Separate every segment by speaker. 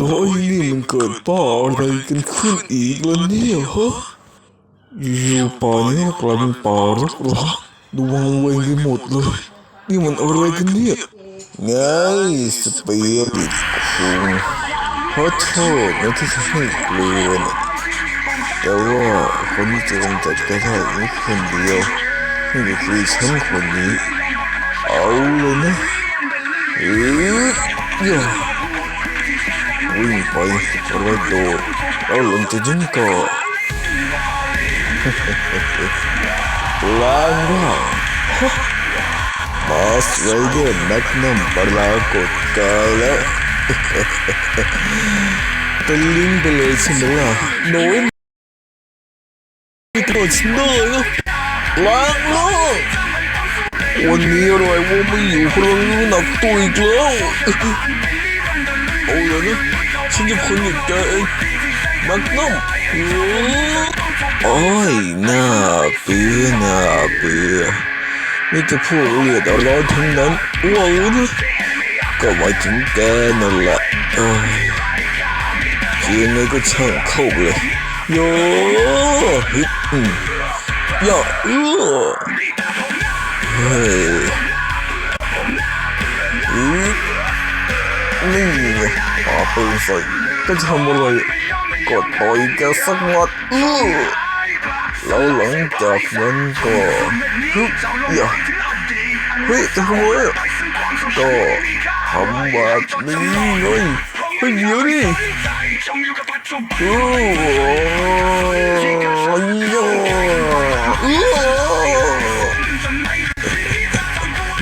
Speaker 1: แล้วไอ้นี่มันเกิดป้าอะไรกันขึ้นอีกแล้วเนี่ยฮะอยู่ป่านี้ก็กลายเป็นป่ารกร้างดูวังเวงไปหมดเลย นี่มันอะไรกันเนี่ยไงสเปิริตคุงขอโทษนะที่ทำให้กลัวนะแต่ว่าคนที่จะกำจัดก็ได้มีคนเดียวนั่ก็คือฉันคนนี้ เอาเลยนะเอ๊ะย่า วิ่งไปกระโดดแล้วหล่นจากฉันก็ล้างร่างมาสไรเดอร์แมกนัมปรากฏกายแล้วตะลิงไปเลยใช่ไหมล่ะโน้ยไม่โกรธฉันเลยนะล้างร่าวันนี้อะไรว่าไม่อยู่พลังหนักตัวอีกแล้วเอาเลยนะ ฉันจะคนอีกแกเองแมกนัมโอ้ยน่าเบื่อน่าเบื่อมีแต่พวกเลือดร้อนทั้งนั้นว้าวนะก็หมายถึงแกนั่นแหละเอ้ยยังไงก็ช่างเข้าเลยโย่ฮึดอืมย่าเออเฮ้ย นี่ไงปาปืนใส่ก็ทำอะไรกดต่อยแกสักหมัดเออแล้วหลังจากนั้นก็ฮึบอย่าเฮ้ยจะขโมยอะก็ทำแบบนี้ไงเฮ้ยเดี๋ยวดิโอ้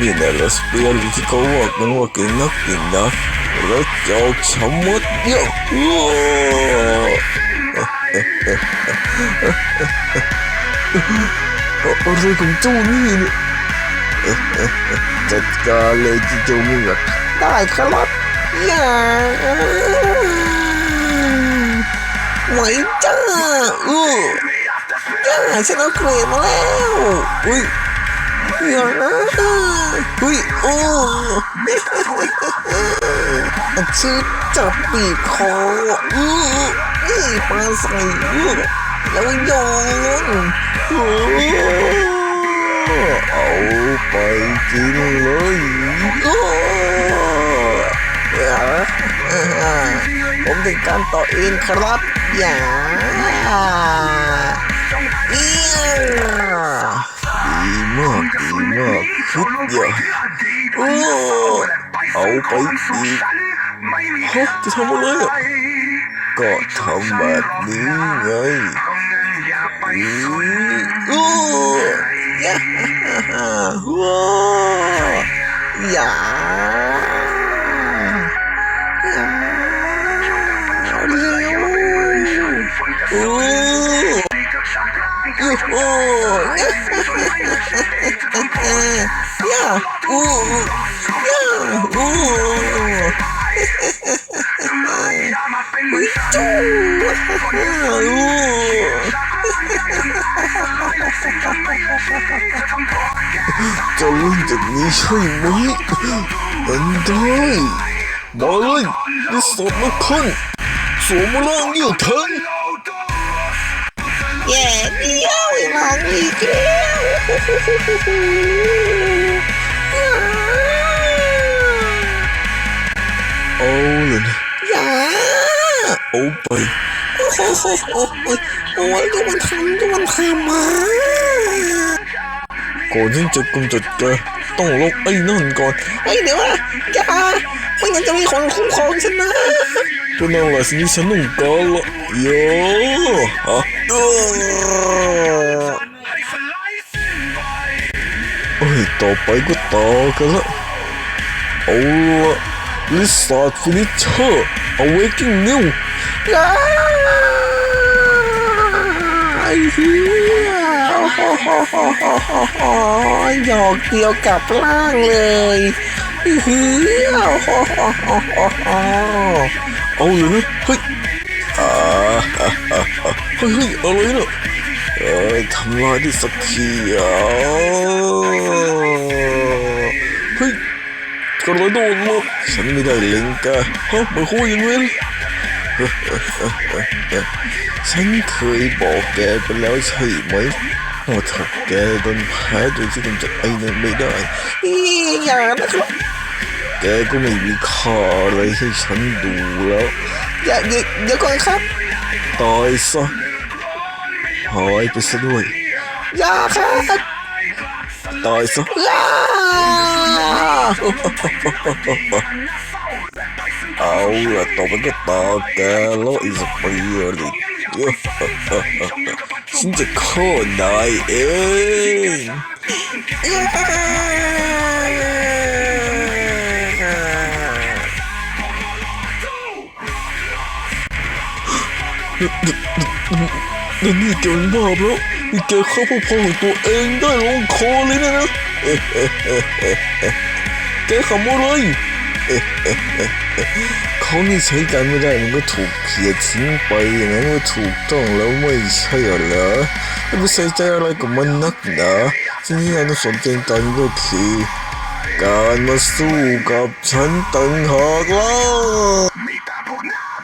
Speaker 1: นี่แหละละสเปียร์ที่เขาว่ากันว่าเก่งนักเก่งนะ แล้วเจ้าชะมัดเยอะเอออะไรของเจ้านี่เนี่ยจัดการเลยที่เจ้ามึงอะได้ครับอย่าไหวจ้าเออย่าฉันเอาเกรดมาแล้ว อุ้ย อย่าเฮ้ยโอ้ชิดจับปีกคออือนี่ปลาใส่แล้วโยนเอาไปกินเลยผมถึงการต่อเองครับ อย่าเอีย ดีมากดีมากคิดอย่าโอ้เอาไปอีกฮะจะทำอะไรอะก็ทำแบบนี้ไงอือโอ้ยาว้ายาเร็วโอ้ ยูโอ้ยาโอ้ยาโอ้จูโอ้จะเล่นจากนี้ใช่ไแย่
Speaker 2: เดียวไอ้น้องอีกแล้ว
Speaker 1: เอาเลยนะ
Speaker 2: อย่า
Speaker 1: เอาไป
Speaker 2: โอ้โหโอ้โหโอ้ยดูมันทำดูมันทำมา
Speaker 1: ก่อนที่จะกำจัดแกต้องลบไอ้นั่นก่อน
Speaker 2: ไอ้ยเดี๋ยวนะอย่าไม่งั้นจะมีคนคุ้มครองฉันนะ
Speaker 1: ก็นั่นแหละสิ่งที่ฉันต้องการละโย่ ไปก็ต่อกันละเอาละลิซาร์ดฟินิชเชอร์ awakening new
Speaker 2: อย่าไอ้เหี้ยหยอกเดียวกับร่างเลยไอ้เหี้ย
Speaker 1: เอาเลยนะเฮ้ยเฮ้ยเฮ้ยอะไรเนี่ยเอ้ยทำลายได้สักทีอะเฮ้ย กระโดดหลบฉันไม่ได้เล็งแกฮะมันคุยยังไงล่ะฉันเคยบอกแกไปแล้วใช่ไหมว่าถ้าแกโดนแพ้โดยที่กำจัดไอ้นั่นไม่ได้
Speaker 2: อีอย่านะครับ
Speaker 1: แกก็ไม่มีค่าอะไรให้ฉันดูแล้ว
Speaker 2: อย่าเดี๋ยวเดี๋ยวก่อนครับ
Speaker 1: ตายซะหายไปซะด้วย
Speaker 2: อย่าครับ
Speaker 1: ตายซะ
Speaker 2: อย่า
Speaker 1: เอาละต่อไปก็ตาแกแล้วไอ้สเปียริตฉันจะฆ่านายเองนี่นี่แกมันบ้าแล้วนี่แกเข้าพวกพ้องของตัวเองได้ลงคอเลยนะนะ แกขำอะไรเขานี่ใช้การไม่ได้มันก็ถูกเขียทิ้งไปอย่างนั้นก็ถูกต้องแล้วไม่ใช่เหรอไม่ไปใส่ใจอะไรกับมันนักหนาสิ่งที่เราต้องสนใจตอนนี้ก็คือการมาสู้กับฉันต่างหากล่ะ